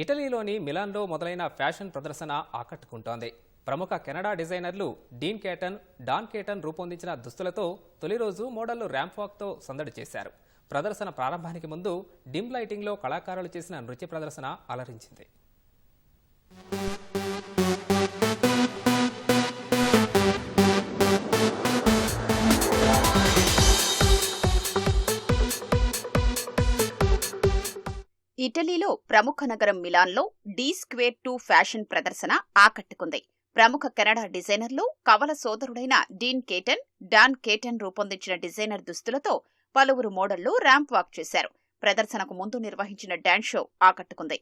ఇటలీలోని మిలాన్లో మొదలైన ఫ్యాషన్ ప్రదర్శన ఆకట్టుకుంటోంది. ప్రముఖ కెనడా డిజైనర్లు డీన్ కేటన్ డాన్ కేటన్ రూపొందించిన దుస్తులతో తొలి రోజు మోడళ్ళు ర్యాంప్ వాక్తో సందడి చేశారు. ప్రదర్శన ప్రారంభానికి ముందు డిమ్ లైటింగ్లో కళాకారులు చేసిన నృత్య ప్రదర్శన అలరించింది. ఇటలీలో ప్రముఖ నగరం మిలాన్లో డీ స్క్వేర్ టూ ఫ్యాషన్ ప్రదర్శన ఆకట్టుకుంది. ప్రముఖ కెనడా డిజైనర్లు కవల సోదరుడైన డీన్ కేటన్ డాన్ కేటన్ రూపొందించిన డిజైనర్ దుస్తులతో పలువురు మోడళ్ళు ర్యాంప్ వాక్ చేశారు. ప్రదర్శనకు ముందు నిర్వహించిన డ్యాన్స్ షో ఆకట్టుకుంది.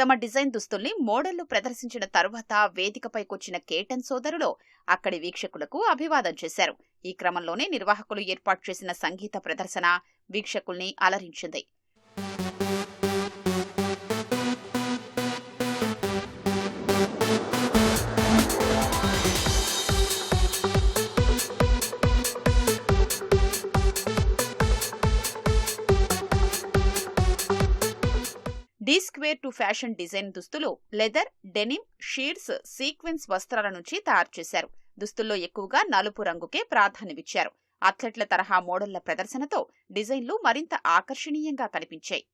తమ డిజైన్ దుస్తుల్ని మోడళ్ళు ప్రదర్శించిన తరువాత వేదికపైకొచ్చిన కేటన్ సోదరులు అక్కడి వీక్షకులకు అభివాదం చేశారు. ఈ క్రమంలోనే నిర్వాహకులు ఏర్పాటు చేసిన సంగీత ప్రదర్శన వీక్షకుల్ని అలరించింది. D square two fashion design దుస్తులు లెదర్ డెనిమ్ షీడ్స్ సీక్వెన్స్ వస్త్రాల నుంచి తయారు చేశారు. దుస్తుల్లో ఎక్కువగా నలుపు రంగుకే ప్రాధాన్యమిచ్చారు. అథ్లెట్ల తరహా మోడళ్ళ ప్రదర్శనతో డిజైన్లు మరింత ఆకర్షణీయంగా కనిపించాయి.